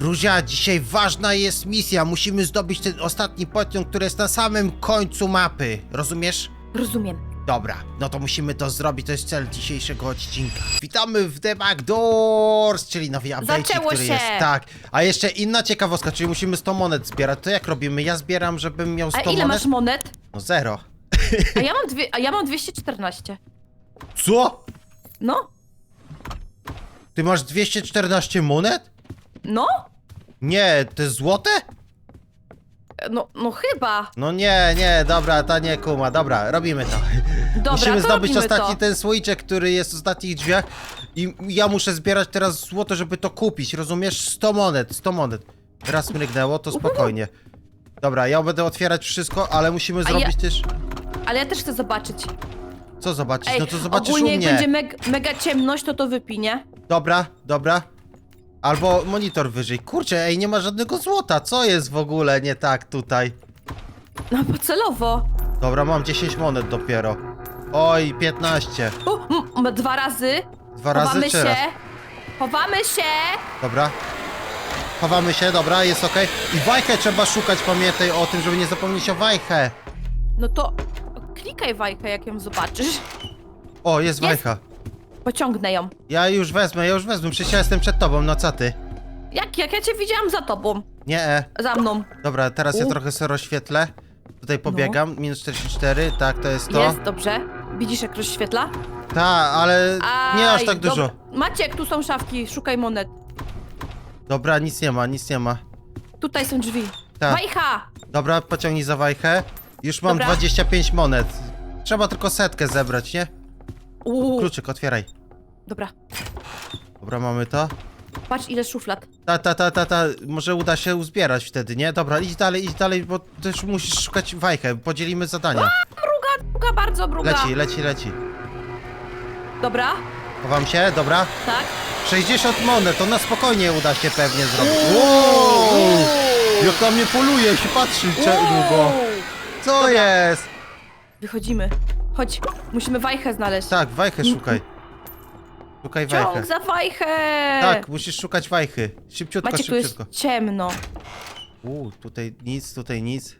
Ruzia, dzisiaj ważna jest misja. Musimy zdobyć ten ostatni pociąg, który jest na samym końcu mapy. Rozumiesz? Rozumiem. Dobra, no to musimy to zrobić, to jest cel dzisiejszego odcinka. Witamy w The Back Doors, czyli nowy update, Zaczęło który się! jest, tak. A jeszcze inna ciekawostka, czyli musimy 100 monet zbierać. To jak robimy? Ja zbieram, żebym miał 100 A ile monet. masz monet? No zero. A ja mam dwie, a ja mam 214. Co? No? Ty masz 214 monet? No? Nie, to jest złote? No, no chyba. No nie, nie, dobra, ta nie kuma, dobra, robimy to. Dobra, Musimy to zdobyć robimy ostatni to. ten słoiczek, który jest w ostatnich drzwiach i ja muszę zbierać teraz złoto, żeby to kupić, rozumiesz? 100 monet, 100 monet. Raz mrygnęło, to spokojnie. Dobra, ja będę otwierać wszystko, ale musimy A zrobić ja- też... Ale ja też chcę zobaczyć. Co zobaczyć? Ej, no to zobaczysz ogólnie u jak mnie. będzie meg mega ciemność, to to wypinie. Dobra, dobra. Albo monitor wyżej. Kurczę, ej, nie ma żadnego złota. Co jest w ogóle nie tak tutaj? No bo celowo. Dobra, mam 10 monet dopiero. Oj, 15. U, m, dwa razy. Dwa razy Chowamy czy się. raz? Chowamy się. Dobra. Chowamy się, dobra, jest okej. I wajchę trzeba szukać, pamiętaj o tym, żeby nie zapomnieć o wajchę. No to klikaj wajkę, jak ją zobaczysz. O, jest Jest. wajcha. Pociągnę ją. Ja już wezmę, ja już wezmę, przecież ja jestem przed tobą, no co ty? Jak, jak ja cię widziałam za tobą. Nie, e. Za mną. Dobra, teraz ja U. trochę sobie rozświetlę. Tutaj pobiegam, minus 44, tak, to jest to. No. Jest, dobrze. Widzisz, jak rozświetla? Ta, ale nie aż Aj, tak dużo. Maciek, tu są szafki, szukaj monet. Dobra, nic nie ma, nic nie ma. Tutaj są drzwi. Wajcha! Dobra, pociągnij za wajchę. Już mam Dobra. 25 monet. Trzeba tylko setkę zebrać, nie? Uuu. Kluczyk, otwieraj. Dobra, Dobra, mamy to. patrz ile szuflad. Ta, ta, ta, ta, ta. Może uda się uzbierać wtedy, nie? Dobra, idź dalej, idź dalej, bo też musisz szukać wajchę. Podzielimy zadania. Bruga, bruga, bardzo bruga. Leci, leci, leci. Dobra, Chowam się, dobra. tak. 60 monet, to na spokojnie uda się pewnie zrobić. Wow! Jak na mnie poluje, się patrzy cze- długo. Uuu. Co jest? Wychodzimy. Chodź, musimy wajchę znaleźć. Tak, wajchę szukaj. Szukaj wajchę. Ciąg za wajchę! Tak, musisz szukać wajchy. Szybciutko, Macie, tu szybciutko. jest ciemno. Uuu, tutaj nic, tutaj nic.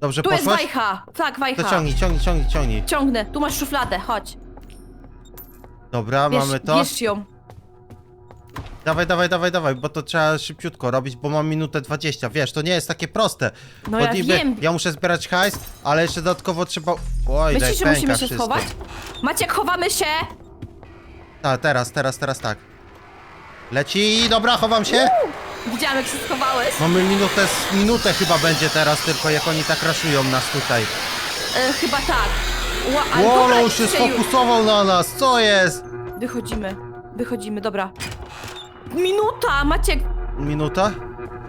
Dobrze Tu jest poszłaś? wajcha! Tak, wajcha. To ciągnij, ciągnij, ciągnij, ciągnij. Ciągnę, tu masz szufladę, chodź. Dobra, Bierz, mamy to. bierz ją. Dawaj, dawaj, dawaj, dawaj, bo to trzeba szybciutko robić, bo mam minutę 20. Wiesz, to nie jest takie proste. No Bo ja niby wiem. Ja muszę zbierać hajs, ale jeszcze dodatkowo trzeba... Oj, Myślisz, daj, że pęka musimy się wszystko. schować? Maciek, chowamy się! Tak, teraz, teraz, teraz tak. Leci, dobra, chowam się. Widziałam, jak się schowałeś. Mamy minutę, minutę chyba będzie teraz tylko, jak oni tak raszują nas tutaj. E, chyba tak. Ła, ale dobra, już się już. sfokusował na nas, co jest? Wychodzimy, wychodzimy, dobra. Minuta, Maciek, Minuta?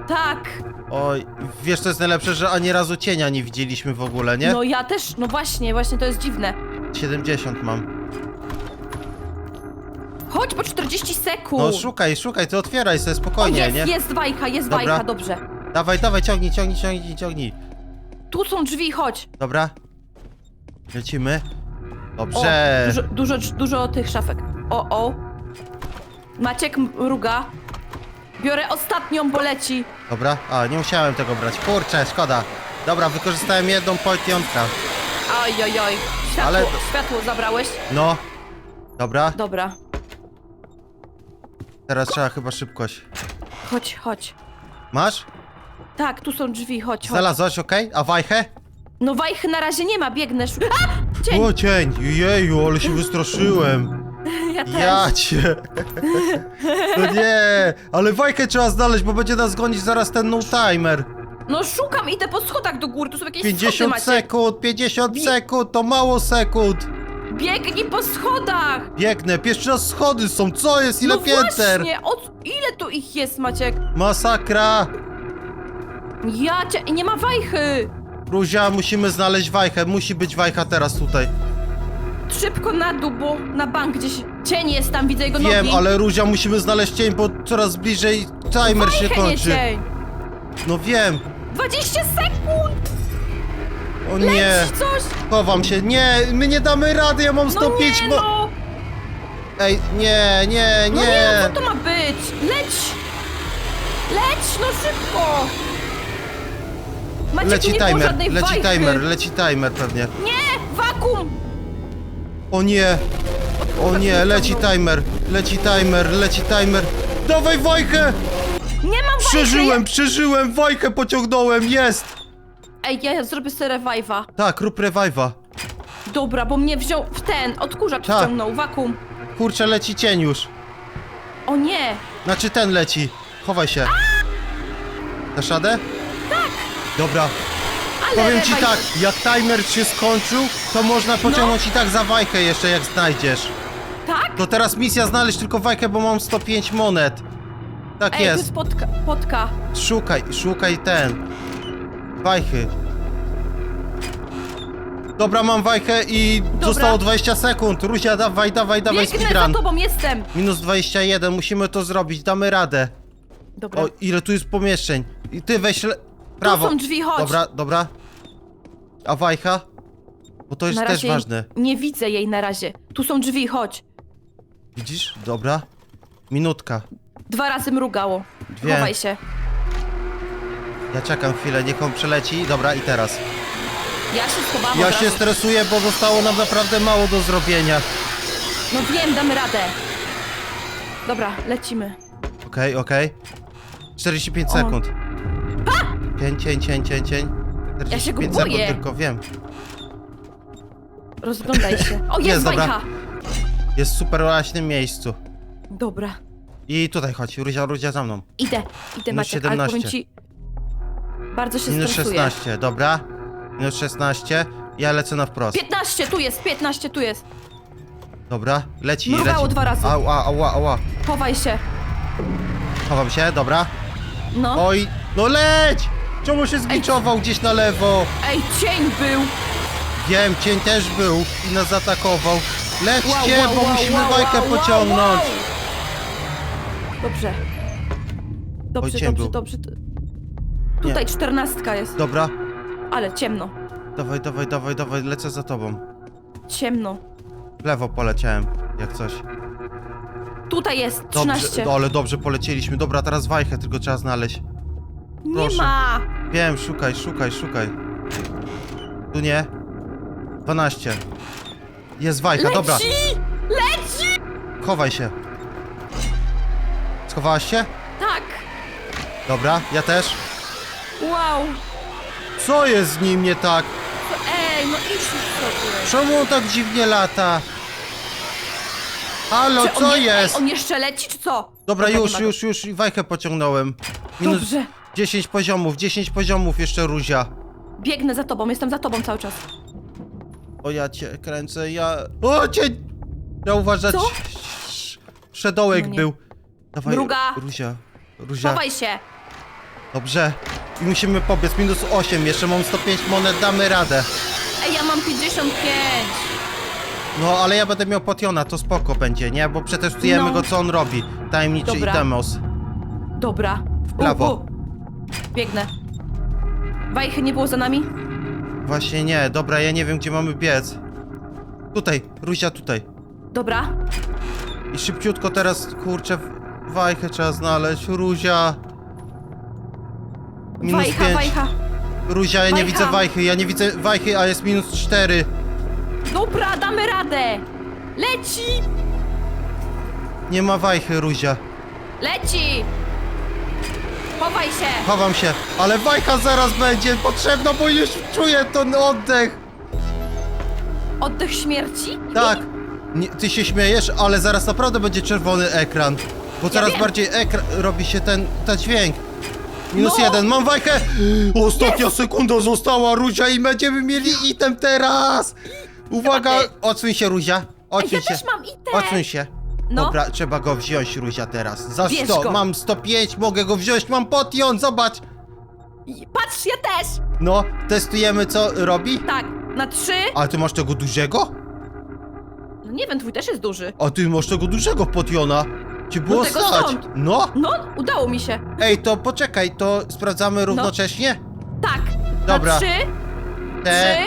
tak. Oj, wiesz co jest najlepsze, że ani razu cienia nie widzieliśmy w ogóle, nie? No ja też, no właśnie, właśnie to jest dziwne. 70 mam. Chodź po 40 sekund. No szukaj, szukaj, ty otwieraj sobie o, spokojnie, jest, nie? jest wajcha, jest Dobra. wajcha, dobrze. Dawaj, dawaj, ciągnij, ciągnij, ciągnij, ciągnij. Tu są drzwi, chodź. Dobra. Lecimy. O, Dobrze. dużo, dużo, dużo tych szafek. O, o. Maciek mruga. Biorę ostatnią, bo leci. Dobra, a nie musiałem tego brać. Kurczę, szkoda. Dobra, wykorzystałem jedną potionkę. Oj, oj, oj. Światło, Ale- światło zabrałeś? No. Dobra, Dobra. teraz trzeba chyba szybkość. Chodź, chodź. Masz? Tak, tu są drzwi, chodź, chodź. Znalazłaś, okej? A wajchę? No wajchy na razie nie ma, biegnę. sz- A! Cień! O, cień! Jeju, ale się wystraszyłem. Ja też. Ja cię. No nie, ale wajkę trzeba znaleźć, bo będzie nas gonić zaraz ten no timer. No szukam, idę po schodach do góry, tu są jakieś 50 schody, Maciek. sekund, 50 Bie- sekund, to mało sekund. Biegnij po schodach! Biegnę, pierwszy raz schody są, co jest, ile no pięter? właśnie, o, c- ile tu ich jest, Maciek? Masakra. Ja cię, i nie ma wajchy! Ruzia, musimy znaleźć wajchę, musi być wajcha teraz tutaj. Szybko na dół, bo na bank gdzieś cień jest tam, widzę jego Wiem, nogi. ale Ruzia, musimy znaleźć cień, bo coraz bliżej timer się nie kończy. cień! No wiem. 20 sekund! O nie, coś! chowam się. Nie, my nie damy rady, ja mam No 105 nie mo... no! Ej, nie, nie, No nie. nie, no co to ma być? Leć! Leć! leć, no szybko! Maciek, Leci nie było timer, żadnej leci wajchy. timer, leci timer pewnie. Nie, wakum! O nie! O nie, leci timer, leci timer, leci timer. Dawaj Wajkę! Nie mam! Przeżyłem, przeżyłem, Wajkę pociągnąłem, jest! Ej, ja zrobię sobie revive'a. Tak, rób revive'a. Dobra, bo mnie wziął w ten, odkurzacz Tak. wciągnął, wakum. Kurczę, leci cień już. O nie! Znaczy ten leci. Chowaj się. Dasz radę? Tak. Dobra, powiem ci tak, jak timer się skończył, to można pociągnąć No. i tak za Wajkę jeszcze jak znajdziesz. Tak? To teraz misja znaleźć tylko Wajkę, bo mam 105 monet. Tak Ej, jest. jest potka. potka. Szukaj, szukaj ten. Wajchy. Dobra, mam wajchę i zostało 20 sekund. Ruzia, dawaj, dawaj, dawaj, Biegnę za speedrun. tobą, jestem! Minus 21, musimy to zrobić, damy radę. Dobra. O, ile tu jest pomieszczeń. I ty weź le... prawo. są drzwi, chodź. Dobra, dobra. A wajcha? Bo to jest na też razie ważne. nie widzę jej na razie. Tu są drzwi, chodź. Widzisz? Dobra. Minutka. Dwa razy mrugało. Dwie. Chowaj się. Ja czekam chwilę, niech on przeleci. Dobra, i teraz. Ja się schowałam Ja od się razu. stresuję, bo zostało nam naprawdę mało do zrobienia. No wiem, damy radę. Dobra, lecimy. Okej, okej. 45 O. sekund. Cień, cień, cień, cień, cień. Ja się go 45 boję. sekund tylko, wiem. Rozglądaj się. O, jest, Jest, dobra. bajka! Jest w super łaśnym miejscu. Dobra. I tutaj chodź, Ruzia, Ruzia za mną. Idę, idę Minus Maciek, ale 17. powiem ci... Bardzo się Minus stresuję. 16, dobra. Minus 16. Ja lecę na wprost. 15, tu jest, 15, tu jest. Dobra, leci, Mrugało leci. dwa razy. Ała, ała, ała. Chowaj się. Chowam się, dobra. No. Oj, no leć! Czemu się zgliczował gdzieś na lewo? Ej, cień był. Wiem, cień też był i nas zaatakował. Lećcie, Wow, wow, bo wow, musimy wow, bajkę wow, wow, pociągnąć. Dobrze. Dobrze, cień dobrze, był. dobrze. Tutaj czternastka jest, Dobra, ale ciemno. dawaj, dawaj, dawaj, dawaj, lecę za tobą. Ciemno. W lewo poleciałem, jak coś. Tutaj jest Dobrze, 13. no, ale dobrze polecieliśmy. Dobra, teraz wajchę tylko trzeba znaleźć. Nie proszę. ma. Wiem, szukaj, szukaj, szukaj. Tu nie. 12. Jest wajcha, Leci! dobra. Leci! Chowaj się. Schowałaś się? Tak. Dobra, ja też. Wow. Co jest z nim nie tak? Ej, no idź już sobie. Czemu on tak dziwnie lata? Halo, Czy on co je- jest? Ej, on jeszcze leci, czy co? Dobra, nie już, ma go. już, już i wajchę pociągnąłem. Minus Dobrze. 10 poziomów, 10 poziomów jeszcze Ruzia. Biegnę za tobą, jestem za tobą cały czas. O, ja cię kręcę, ja... O, cię... Ja uważać... Co? Szedołek No nie. był. Dawaj, Mruga. Ruzia, Ruzia. Chowaj się. Dobrze. I musimy pobiec. Minus 8, jeszcze mam 105 monet, damy radę. Ej, ja mam 55. No, ale ja będę miał potiona, to spoko będzie, nie? Bo przetestujemy No. go, co on robi. Tajemniczy Dobra. Itemos. Dobra. W prawo. Biegnę. Wajchy nie było za nami? Właśnie nie, dobra, ja nie wiem, gdzie mamy biec. Tutaj, Ruzia tutaj. Dobra. I szybciutko teraz, kurczę, wajchę trzeba znaleźć. Ruzia. Minus Wajcha, 5. wajcha. Ruzia, ja nie Wajcha. widzę wajchy, ja nie widzę wajchy, a jest minus 4. Dobra, damy radę. Leci! Nie ma wajchy, Ruzia. Leci! Chowaj się! Chowam się, ale wajcha zaraz będzie potrzebna, bo już czuję ten oddech. Oddech śmierci? Tak. Nie, ty się śmiejesz, ale zaraz naprawdę będzie czerwony ekran. Bo coraz wiem. bardziej ekran robi się ten, ten dźwięk. Minus No. jeden, mam wajchę! Ostatnia sekunda została, Ruzia, i będziemy mieli item teraz! Uwaga! Ty. Odsuń się, Ruzia. Ej, Odsuń ja się. też mam item! Odsuń się. No. Dobra, trzeba go wziąć, Ruzia, teraz. Za Bierz 100, go. mam 105, mogę go wziąć, mam potion, zobacz! I- Patrz, ja też! No, testujemy, co robi. Tak, na trzy. A ty masz tego dużego? No nie wiem, twój też jest duży. A ty masz tego dużego potiona. Cię było tego stać. stąd. No. No, udało mi się. Ej, to poczekaj, to sprawdzamy równocześnie? Tak. Dobra. Na trzy, Te,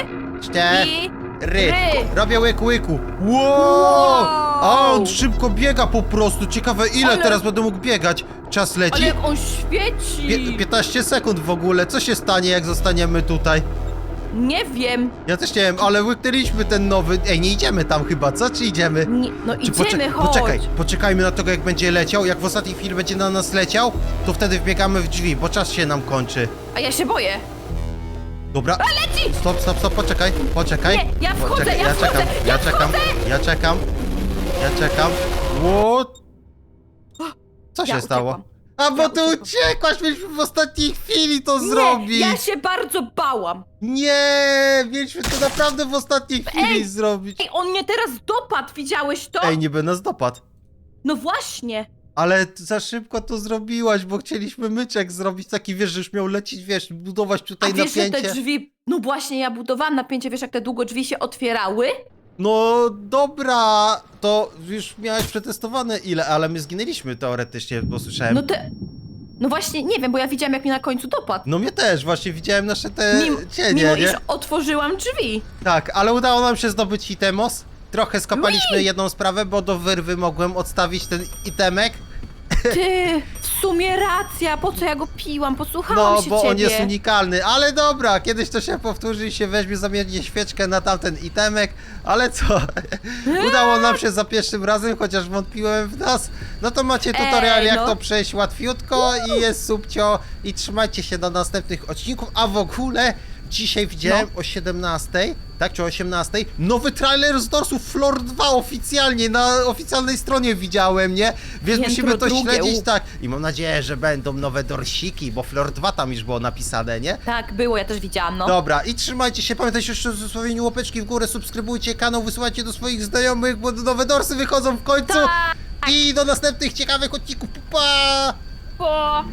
trzy cztery. i... Ry. ry. Robię łyku łyku. Wow! A on szybko biega po prostu. Ciekawe ile Ale- teraz będę mógł biegać. Czas Ale leci. jak on świeci! Pie 15 sekund w ogóle. Co się stanie, jak zostaniemy tutaj? Nie wiem. Ja też nie wiem, ale łyknęliśmy ten nowy. Ej, nie idziemy tam chyba, co? Czy idziemy? Nie, no Czy idziemy, chodź. Poczekaj, poczekajmy na tego, jak będzie leciał. Jak w ostatniej chwili będzie na nas leciał, to wtedy wbiegamy w drzwi, bo czas się nam kończy. A ja się boję. Dobra. leci! Stop, stop, stop, poczekaj, poczekaj. Nie, ja wchodzę, ja wchodzę, czekam, ja ja czekam, ja czekam, ja czekam. What? Co się Ja stało? uciekłam. A bo Ja ty uciekłam. uciekłaś, mieliśmy w ostatniej chwili to zrobić. ja się bardzo bałam. Nie, mieliśmy to naprawdę w ostatniej chwili Ej! zrobić. Ej, on mnie teraz dopadł, widziałeś to? Ej, niby nas dopadł. No właśnie. Ale za szybko to zrobiłaś, bo chcieliśmy myczek zrobić taki, wiesz, że już miał lecieć, wiesz, budować A tutaj wiesz, że napięcie. te drzwi... No właśnie, ja budowałam napięcie, wiesz jak te długo drzwi się otwierały? No dobra, to już miałeś przetestowane ile, ale my zginęliśmy teoretycznie, bo słyszałem. No te... No właśnie, nie wiem, bo ja widziałam jak mnie na końcu dopadł. No mnie też, właśnie widziałem nasze te Mimo, cienie, mimo nie? iż otworzyłam drzwi. Tak, ale udało nam się zdobyć itemos. Trochę skopaliśmy jedną sprawę, bo do wyrwy mogłem odstawić ten itemek. Ty, w sumie racja, po co ja go piłam, posłuchałam No, się bo ciebie. on jest unikalny, ale dobra, kiedyś to się powtórzy i się weźmie zamiennie świeczkę na tamten itemek, ale co? Udało nam się za pierwszym razem, chociaż wątpiłem w nas. No to macie tutorial, Ej, jak no. to przejść łatwiutko i jest subcio i trzymajcie się do następnych odcinków, a w ogóle dzisiaj widziałem No. o 17, tak, czy o 18, nowy trailer z Dorsów Floor 2 oficjalnie, na oficjalnej stronie widziałem, nie? Więc Piętro musimy to drugie, śledzić, tak. I mam nadzieję, że będą nowe dorsiki, bo Floor 2 tam już było napisane, nie? Tak, było, ja też widziałam, no. Dobra, i trzymajcie się, pamiętajcie jeszcze o zostawieniu łapeczki w górę, subskrybujcie kanał, wysyłajcie do swoich znajomych, bo nowe dorsy wychodzą w końcu. Tak. I do następnych ciekawych odcinków, pa! pa!